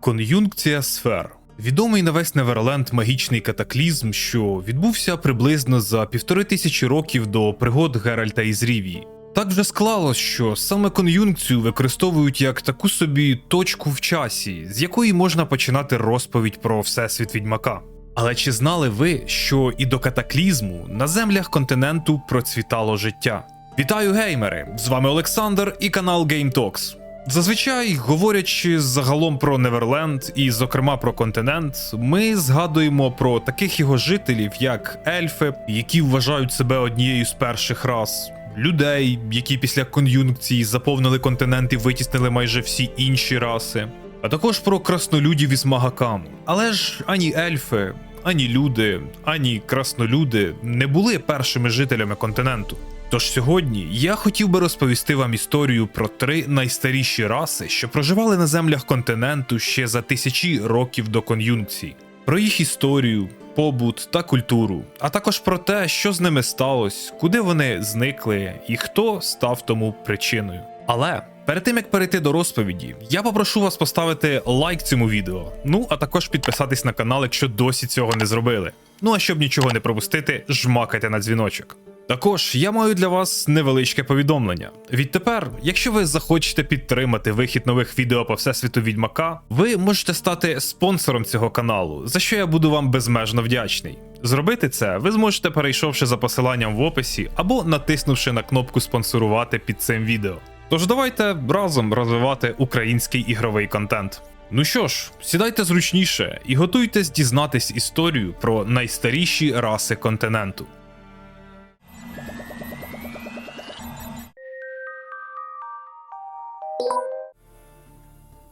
Кон'юнкція сфер. Відомий на весь Неверленд магічний катаклізм, що відбувся приблизно за півтори тисячі років до пригод Геральта із Рівії. Так вже склалось, що саме кон'юнкцію використовують як таку собі точку в часі, з якої можна починати розповідь про всесвіт відьмака. Але чи знали ви, що і до катаклізму на землях континенту процвітало життя? Вітаю геймери! З вами Олександр і канал Game Talks. Зазвичай, говорячи загалом про Неверленд і, зокрема, про континент, ми згадуємо про таких його жителів, як ельфи, які вважають себе однією з перших рас, людей, які після кон'юнкції заповнили континент і витіснили майже всі інші раси, а також про краснолюдів із магаками. Але ж ані ельфи, ані люди, ані краснолюди не були першими жителями континенту. Тож сьогодні я хотів би розповісти вам історію про три найстаріші раси, що проживали на землях континенту ще за тисячі років до кон'юнкції, про їх історію, побут та культуру, а також про те, що з ними сталося, куди вони зникли і хто став тому причиною. Але перед тим як перейти до розповіді, я попрошу вас поставити лайк цьому відео, ну а також підписатись на канал, якщо досі цього не зробили. Ну а щоб нічого не пропустити, жмакайте на дзвіночок. Також я маю для вас невеличке повідомлення. Відтепер, якщо ви захочете підтримати вихід нових відео по всесвіту відьмака, ви можете стати спонсором цього каналу, за що я буду вам безмежно вдячний. Зробити це ви зможете, перейшовши за посиланням в описі або натиснувши на кнопку спонсорувати під цим відео. Тож давайте разом розвивати український ігровий контент. Ну що ж, сідайте зручніше і готуйтесь дізнатись історію про найстаріші раси континенту.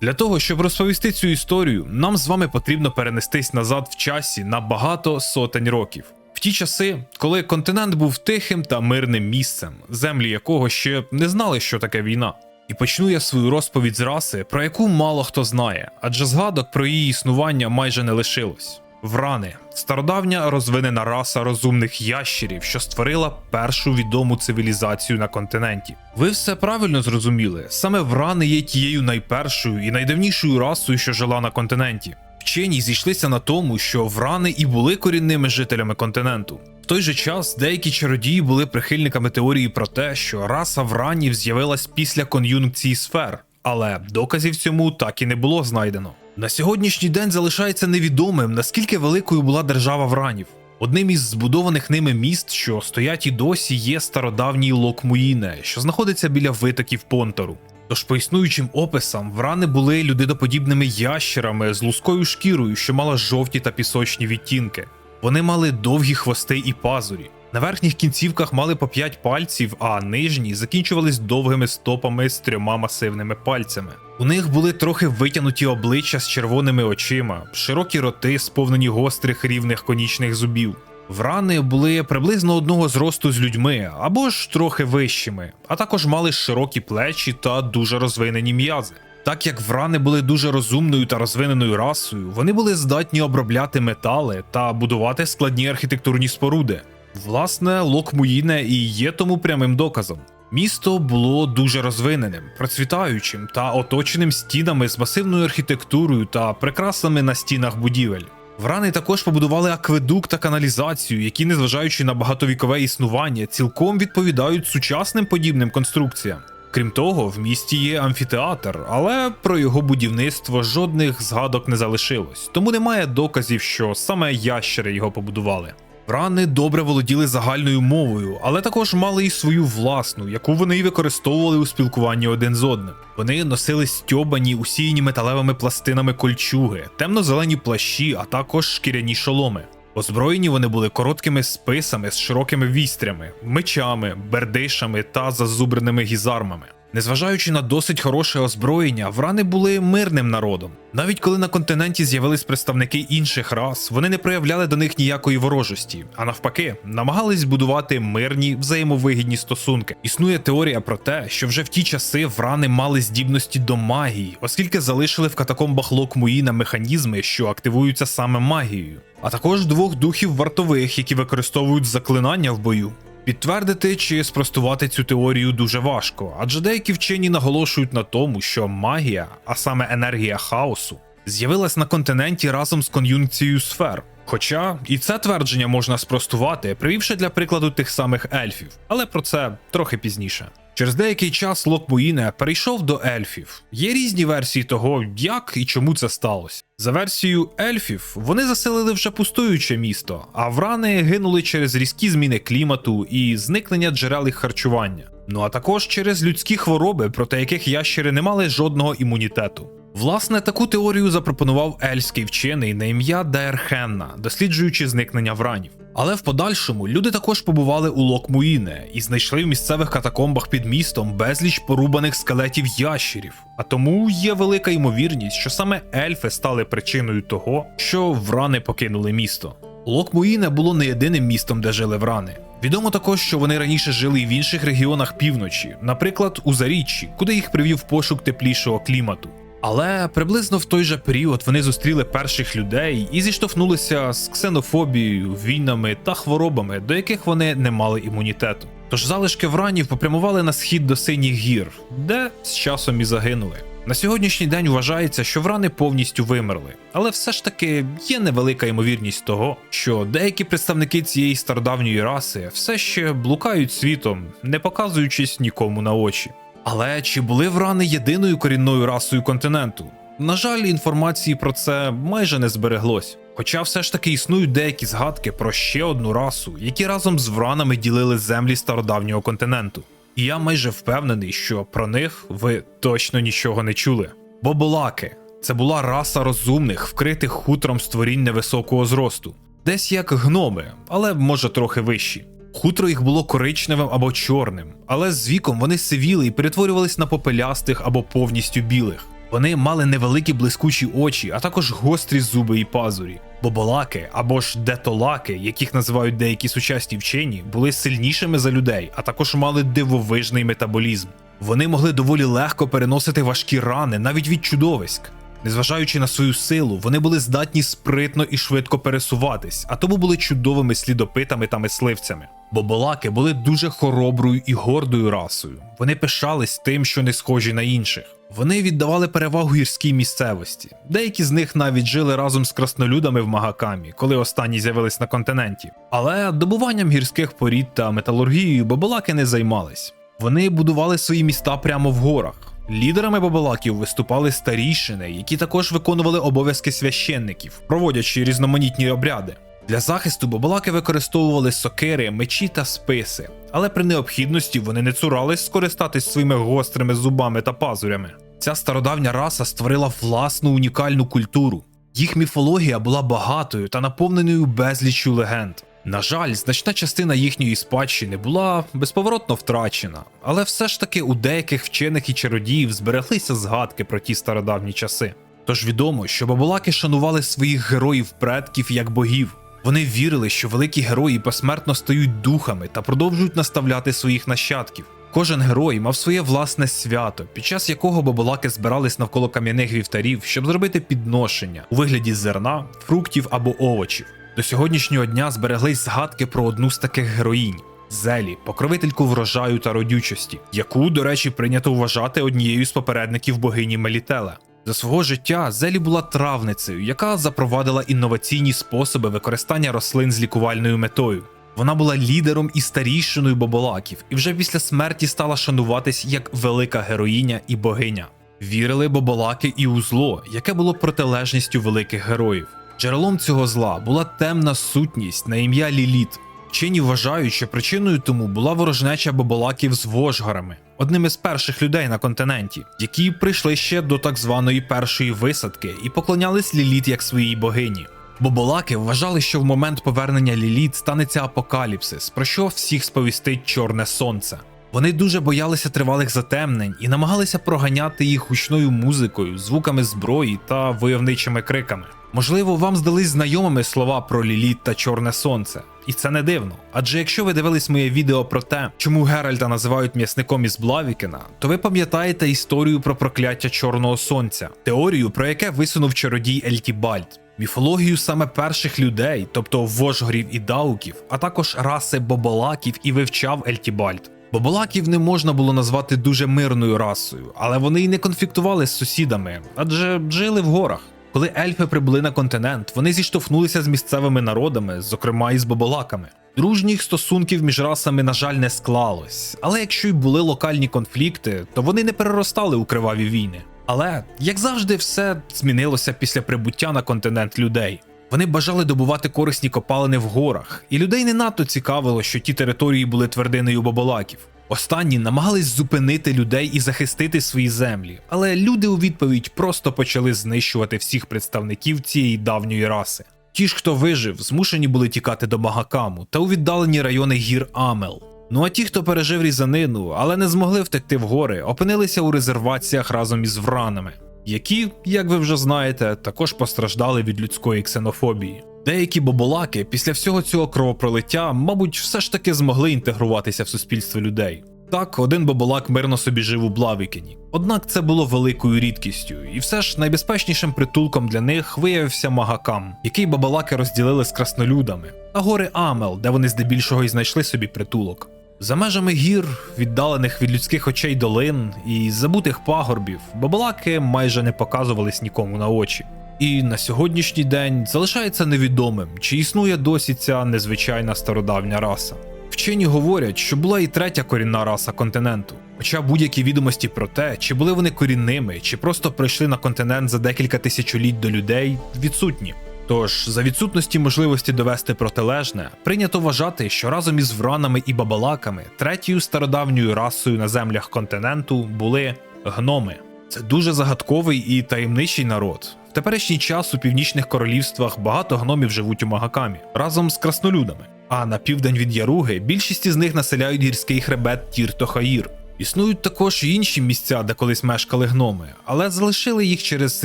Для того, щоб розповісти цю історію, нам з вами потрібно перенестись назад в часі на багато сотень років. В ті часи, коли континент був тихим та мирним місцем, землі якого ще не знали, що таке війна. І почну я свою розповідь з раси, про яку мало хто знає, адже згадок про її існування майже не лишилось. Врани стародавня розвинена раса розумних ящерів, що створила першу відому цивілізацію на континенті. Ви все правильно зрозуміли. Саме врани є тією найпершою і найдавнішою расою, що жила на континенті. Вчені зійшлися на тому, що врани і були корінними жителями континенту. В той же час деякі чародії були прихильниками теорії про те, що раса вранів з'явилась після кон'юнкції сфер, але доказів цьому так і не було знайдено. На сьогоднішній день залишається невідомим, наскільки великою була держава вранів. Одним із збудованих ними міст, що стоять і досі, є стародавній Локмуїне, що знаходиться біля витоків Понтору. Тож, по існуючим описам, врани були людиноподібними ящерами з лускою шкірою, що мала жовті та пісочні відтінки. Вони мали довгі хвости і пазурі. На верхніх кінцівках мали по 5 пальців, а нижні закінчувались довгими стопами з трьома масивними пальцями. У них були трохи витягнуті обличчя з червоними очима, широкі роти, сповнені гострих рівних конічних зубів. Врани були приблизно одного зросту з людьми або ж трохи вищими, а також мали широкі плечі та дуже розвинені м'язи. Так як врани були дуже розумною та розвиненою расою, вони були здатні обробляти метали та будувати складні архітектурні споруди. Власне, Локмуїне і є тому прямим доказом. Місто було дуже розвиненим, процвітаючим та оточеним стінами з масивною архітектурою та прикрасами на стінах будівель. Врани також побудували акведук та каналізацію, які, незважаючи на багатовікове існування, цілком відповідають сучасним подібним конструкціям. Крім того, в місті є амфітеатр, але про його будівництво жодних згадок не залишилось, тому немає доказів, що саме ящери його побудували. Врани добре володіли загальною мовою, але також мали і свою власну, яку вони й використовували у спілкуванні один з одним. Вони носили стьобані, усіяні металевими пластинами кольчуги, темно-зелені плащі, а також шкіряні шоломи. Озброєні вони були короткими списами з широкими вістрями, мечами, бердишами та зазубреними гізармами. Незважаючи на досить хороше озброєння, врани були мирним народом. Навіть коли на континенті з'явились представники інших рас, вони не проявляли до них ніякої ворожості, а навпаки, намагались будувати мирні взаємовигідні стосунки. Існує теорія про те, що вже в ті часи врани мали здібності до магії, оскільки залишили в катакомбах Локмуїна механізми, що активуються саме магією, а також двох духів вартових, які використовують заклинання в бою. Підтвердити чи спростувати цю теорію дуже важко, адже деякі вчені наголошують на тому, що магія, а саме енергія хаосу, з'явилась на континенті разом з кон'юнкцією сфер. Хоча і це твердження можна спростувати, привівши для прикладу тих самих ельфів, але про це трохи пізніше. Через деякий час Лок Муїне перейшов до ельфів. Є різні версії того, як і чому це сталося. За версією ельфів, вони заселили вже пустуюче місто, а врани гинули через різкі зміни клімату і зникнення джерел їх харчування. Ну а також через людські хвороби, проти яких ящери не мали жодного імунітету. Власне, таку теорію запропонував ельський вчений на ім'я Даерхенна, досліджуючи зникнення вранів. Але в подальшому люди також побували у Локмуїне і знайшли в місцевих катакомбах під містом безліч порубаних скелетів ящерів. А тому є велика ймовірність, що саме ельфи стали причиною того, що врани покинули місто. Локмуїне було не єдиним містом, де жили врани. Відомо також, що вони раніше жили і в інших регіонах півночі, наприклад, у Заріччі, куди їх привів пошук теплішого клімату. Але приблизно в той же період вони зустріли перших людей і зіштовхнулися з ксенофобією, війнами та хворобами, до яких вони не мали імунітету. Тож залишки вранів попрямували на схід до синіх гір, де з часом і загинули. На сьогоднішній день вважається, що врани повністю вимерли, але все ж таки є невелика ймовірність того, що деякі представники цієї стародавньої раси все ще блукають світом, не показуючись нікому на очі. Але чи були врани єдиною корінною расою континенту? На жаль, інформації про це майже не збереглось. Хоча все ж таки існують деякі згадки про ще одну расу, які разом з вранами ділили землі стародавнього континенту. І я майже впевнений, що про них ви точно нічого не чули. Боболаки це була раса розумних, вкритих хутром створінь невисокого зросту, десь як гноми, але може трохи вищі. Хутро їх було коричневим або чорним, але з віком вони сивіли і перетворювались на попелястих або повністю білих. Вони мали невеликі блискучі очі, а також гострі зуби і пазурі. Боболаки або ж детолаки, яких називають деякі сучасні вчені, були сильнішими за людей, а також мали дивовижний метаболізм. Вони могли доволі легко переносити важкі рани навіть від чудовиськ. Незважаючи на свою силу, вони були здатні спритно і швидко пересуватись, а тому були чудовими слідопитами та мисливцями. Боболаки були дуже хороброю і гордою расою. Вони пишались тим, що не схожі на інших. Вони віддавали перевагу гірській місцевості. Деякі з них навіть жили разом з краснолюдами в Магакамі, коли останні з'явились на континенті. Але добуванням гірських порід та металургією боболаки не займались. Вони будували свої міста прямо в горах. Лідерами бабалаків виступали старішини, які також виконували обов'язки священників, проводячи різноманітні обряди. Для захисту бабалаки використовували сокири, мечі та списи, але при необхідності вони не цурались скористатись своїми гострими зубами та пазурями. Ця стародавня раса створила власну унікальну культуру. Їх міфологія була багатою та наповненою безліччю легенд. На жаль, значна частина їхньої спадщини була безповоротно втрачена, але все ж таки у деяких вчених і чародіїв збереглися згадки про ті стародавні часи. Тож відомо, що бабулаки шанували своїх героїв предків як богів. Вони вірили, що великі герої посмертно стають духами та продовжують наставляти своїх нащадків. Кожен герой мав своє власне свято, під час якого бабулаки збирались навколо кам'яних вівтарів, щоб зробити підношення у вигляді зерна, фруктів або овочів. До сьогоднішнього дня збереглись згадки про одну з таких героїнь Зелі, покровительку врожаю та родючості, яку, до речі, прийнято вважати однією з попередників богині Мелітеле. За свого життя Зелі була травницею, яка запровадила інноваційні способи використання рослин з лікувальною метою. Вона була лідером і старійшиною боболаків, і вже після смерті стала шануватись як велика героїня і богиня. Вірили боболаки і у зло, яке було протилежністю великих героїв. Джерелом цього зла була темна сутність на ім'я Ліліт. Вчені вважають, що причиною тому була ворожнеча боболаків з вожгарами, одним із перших людей на континенті, які прийшли ще до так званої першої висадки і поклонялись Ліліт як своїй богині. Боболаки вважали, що в момент повернення Ліліт станеться апокаліпсис, про що всіх сповістить Чорне Сонце. Вони дуже боялися тривалих затемнень і намагалися проганяти їх гучною музикою, звуками зброї та войовничими криками. Можливо, вам здались знайомими слова про Ліліт та Чорне Сонце, і це не дивно. Адже якщо ви дивились моє відео про те, чому Геральта називають м'ясником із Блавікена, то ви пам'ятаєте історію про прокляття Чорного Сонця, теорію, про яке висунув чародій Ельтібальд. Міфологію саме перших людей, тобто вожгорів і дауків, а також раси боболаків і вивчав Ельтібальд. Боболаків не можна було назвати дуже мирною расою, але вони й не конфліктували з сусідами, адже жили в горах. Коли ельфи прибули на континент, вони зіштовхнулися з місцевими народами, зокрема і з боболаками. Дружніх стосунків між расами, на жаль, не склалось, але якщо й були локальні конфлікти, то вони не переростали у криваві війни. Але, як завжди, все змінилося після прибуття на континент людей. Вони бажали добувати корисні копалини в горах, і людей не надто цікавило, що ті території були твердиною боболаків. Останні намагались зупинити людей і захистити свої землі, але люди у відповідь просто почали знищувати всіх представників цієї давньої раси. Ті ж, хто вижив, змушені були тікати до Магакаму та у віддалені райони гір Амел. Ну а ті, хто пережив різанину, але не змогли втекти в гори, опинилися у резерваціях разом із вранами, які, як ви вже знаєте, також постраждали від людської ксенофобії. Деякі боболаки після всього цього кровопролиття, мабуть, все ж таки змогли інтегруватися в суспільство людей. Так, один боболак мирно собі жив у Блавікені. Однак це було великою рідкістю, і все ж найбезпечнішим притулком для них виявився Магакам, який бабалаки розділили з краснолюдами, та гори Амел, де вони здебільшого й знайшли собі притулок. За межами гір, віддалених від людських очей долин і забутих пагорбів, бабалаки майже не показувались нікому на очі. І на сьогоднішній день залишається невідомим, чи існує досі ця незвичайна стародавня раса. Вчені говорять, що була і третя корінна раса континенту. Хоча будь-які відомості про те, чи були вони корінними, чи просто прийшли на континент за декілька тисячоліть до людей, відсутні. Тож, за відсутності можливості довести протилежне, прийнято вважати, що разом із вранами і бабалаками третьою стародавньою расою на землях континенту були гноми. Це дуже загадковий і таємничий народ. В теперішній час у північних королівствах багато гномів живуть у Магакамі разом з краснолюдами. А на південь від Яруги більшість із них населяють гірський хребет Тір-Тохаїр. Існують також інші місця, де колись мешкали гноми, але залишили їх через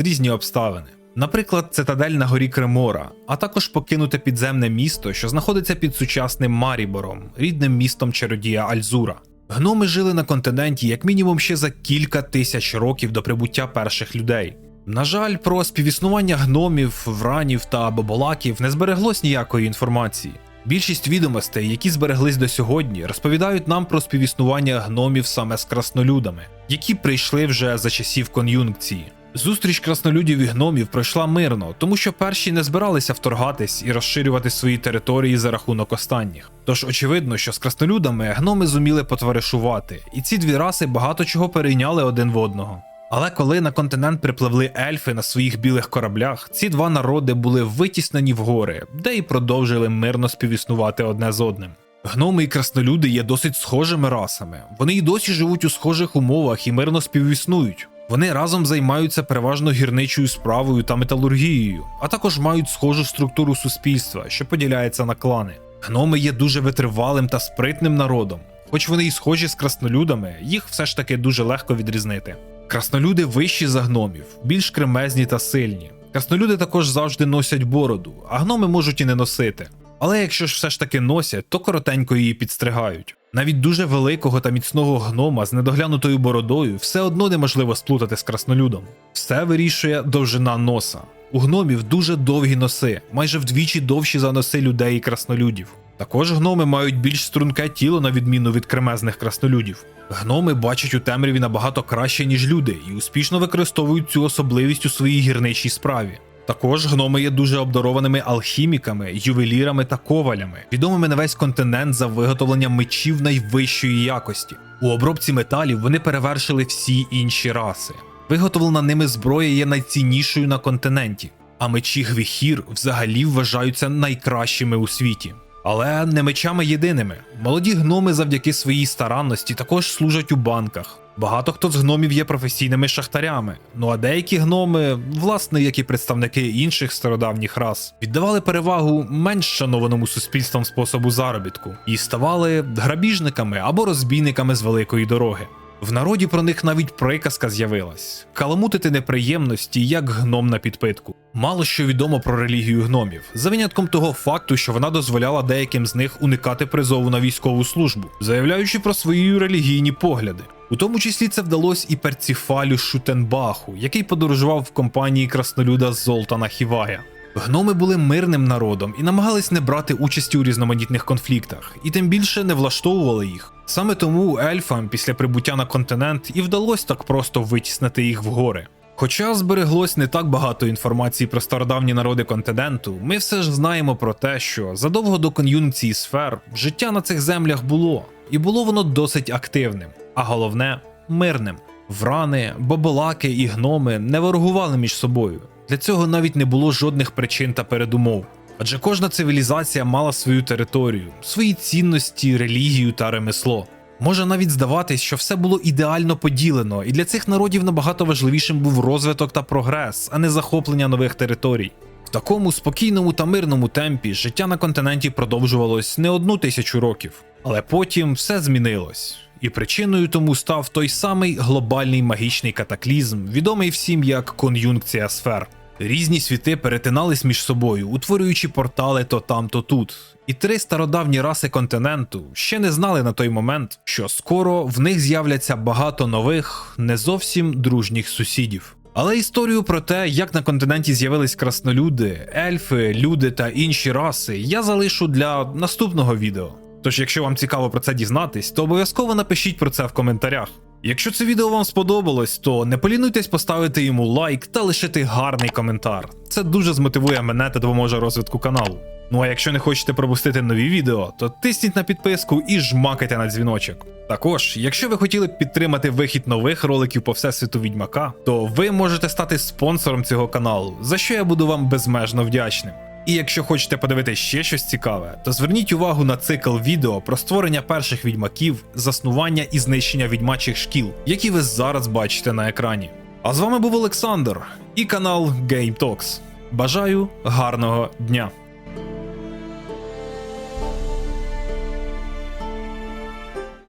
різні обставини. Наприклад, цитадель на горі Кремора, а також покинуте підземне місто, що знаходиться під сучасним Марібором, рідним містом чародія Альзура. Гноми жили на континенті як мінімум ще за кілька тисяч років до прибуття перших людей. На жаль, про співіснування гномів, вранів та боболаків не збереглось ніякої інформації. Більшість відомостей, які збереглись до сьогодні, розповідають нам про співіснування гномів саме з краснолюдами, які прийшли вже за часів кон'юнкції. Зустріч краснолюдів і гномів пройшла мирно, тому що перші не збиралися вторгатись і розширювати свої території за рахунок останніх. Тож очевидно, що з краснолюдами гноми зуміли потоваришувати, і ці дві раси багато чого перейняли один в одного. Але коли на континент припливли ельфи на своїх білих кораблях, ці два народи були витіснені в гори, де й продовжили мирно співіснувати одне з одним. Гноми і краснолюди є досить схожими расами. Вони й досі живуть у схожих умовах і мирно співіснують. Вони разом займаються переважно гірничою справою та металургією, а також мають схожу структуру суспільства, що поділяється на клани. Гноми є дуже витривалим та спритним народом. Хоч вони й схожі з краснолюдами, їх все ж таки дуже легко відрізнити. Краснолюди вищі за гномів, більш кремезні та сильні. Краснолюди також завжди носять бороду, а гноми можуть і не носити. Але якщо ж все ж таки носять, то коротенько її підстригають. Навіть дуже великого та міцного гнома з недоглянутою бородою все одно неможливо сплутати з краснолюдом. Все вирішує довжина носа. У гномів дуже довгі носи, майже вдвічі довші за носи людей і краснолюдів. Також гноми мають більш струнке тіло на відміну від кремезних краснолюдів. Гноми бачать у темряві набагато краще, ніж люди, і успішно використовують цю особливість у своїй гірничій справі. Також гноми є дуже обдарованими алхіміками, ювелірами та ковалями, відомими на весь континент за виготовлення мечів найвищої якості. У обробці металів вони перевершили всі інші раси. Виготовлена ними зброя є найціннішою на континенті, а мечі гвіхір взагалі вважаються найкращими у світі. Але не мечами єдиними. Молоді гноми завдяки своїй старанності також служать у банках. Багато хто з гномів є професійними шахтарями. Ну а деякі гноми, власне, як і представники інших стародавніх рас, віддавали перевагу менш шанованому суспільством способу заробітку і ставали грабіжниками або розбійниками з великої дороги. В народі про них навіть приказка з'явилась каламутити неприємності як гном на підпитку. Мало що відомо про релігію гномів, за винятком того факту, що вона дозволяла деяким з них уникати призову на військову службу, заявляючи про свої релігійні погляди. У тому числі це вдалося і Перціфалю Шутенбаху, який подорожував в компанії краснолюда Золтана Хівая. Гноми були мирним народом і намагались не брати участі у різноманітних конфліктах, і тим більше не влаштовували їх. Саме тому ельфам після прибуття на континент і вдалося так просто витіснити їх в гори. Хоча збереглось не так багато інформації про стародавні народи континенту, ми все ж знаємо про те, що задовго до кон'юнкції сфер життя на цих землях було, і було воно досить активним, а головне мирним. Врани, боболаки і гноми не ворогували між собою. Для цього навіть не було жодних причин та передумов. Адже кожна цивілізація мала свою територію, свої цінності, релігію та ремесло. Може навіть здаватись, що все було ідеально поділено, і для цих народів набагато важливішим був розвиток та прогрес, а не захоплення нових територій. В такому спокійному та мирному темпі життя на континенті продовжувалось не одну тисячу років, але потім все змінилось. І причиною тому став той самий глобальний магічний катаклізм, відомий всім як кон'юнкція сфер. Різні світи перетинались між собою, утворюючи портали то там, то тут. І три стародавні раси континенту ще не знали на той момент, що скоро в них з'являться багато нових, не зовсім дружніх сусідів. Але історію про те, як на континенті з'явились краснолюди, ельфи, люди та інші раси, я залишу для наступного відео. Тож, якщо вам цікаво про це дізнатись, то обов'язково напишіть про це в коментарях. Якщо це відео вам сподобалось, то не полінуйтесь поставити йому лайк та лишити гарний коментар. Це дуже змотивує мене та допоможе розвитку каналу. Ну а якщо не хочете пропустити нові відео, то тисніть на підписку і жмакайте на дзвіночок. Також, якщо ви хотіли б підтримати вихід нових роликів по всесвіту відьмака, то ви можете стати спонсором цього каналу, за що я буду вам безмежно вдячним. І якщо хочете подивитися ще щось цікаве, то зверніть увагу на цикл відео про створення перших відьмаків, заснування і знищення відьмачих шкіл, які ви зараз бачите на екрані. А з вами був Олександр і канал Game Talks. Бажаю гарного дня!